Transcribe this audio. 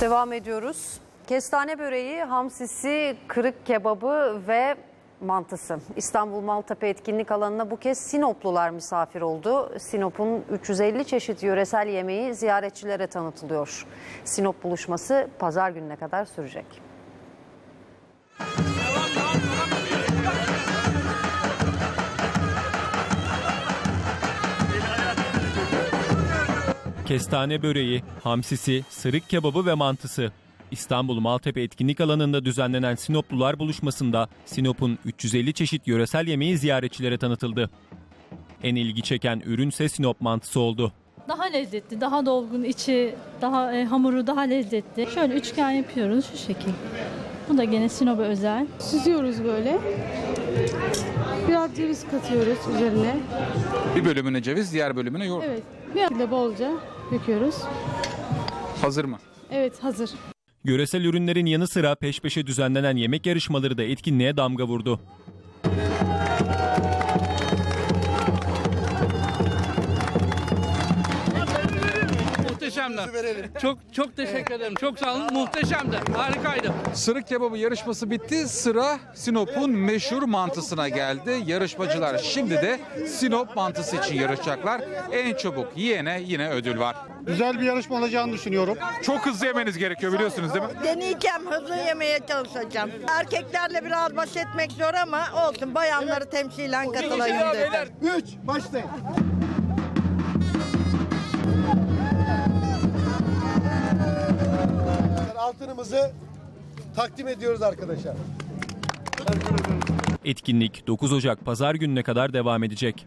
Devam ediyoruz. Kestane böreği, hamsisi, kırık kebabı ve mantısı. İstanbul Maltepe etkinlik alanına bu kez Sinoplular misafir oldu. Sinop'un 350 çeşit yöresel yemeği ziyaretçilere tanıtılıyor. Sinop buluşması pazar gününe kadar sürecek. Kestane böreği, hamsisi, sırık kebabı ve mantısı. İstanbul Maltepe etkinlik alanında düzenlenen Sinoplular buluşmasında Sinop'un 350 çeşit yöresel yemeği ziyaretçilere tanıtıldı. En ilgi çeken ürünse Sinop mantısı oldu. Daha lezzetli, daha dolgun içi, daha e, hamuru daha lezzetli. Şöyle üçgen yapıyoruz şu şekil. Bu da gene Sinop'a özel. Süzüyoruz böyle. Biraz ceviz katıyoruz üzerine. Bir bölümüne ceviz, diğer bölümüne yoğurt. Evet. Bir de bolca döküyoruz. Hazır mı? Evet hazır. Yöresel ürünlerin yanı sıra peş peşe düzenlenen yemek yarışmaları da etkinliğe damga vurdu. Muhteşemdi. Çok çok teşekkür ederim. Çok sağ olun. Muhteşemdi. Harikaydı. Sırık kebabı yarışması bitti. Sıra Sinop'un meşhur mantısına geldi. Yarışmacılar şimdi de Sinop mantısı için yarışacaklar. En çabuk yiyene yine ödül var. Güzel bir yarışma olacağını düşünüyorum. Çok hızlı yemeniz gerekiyor biliyorsunuz değil mi? Deneyeceğim, hızlı yemeye çalışacağım. Erkeklerle biraz baş etmek zor ama olsun. Bayanları temsilen katılayım dedim. 3 başlayın. Altınımızı takdim ediyoruz arkadaşlar. Etkinlik 9 Ocak pazar gününe kadar devam edecek.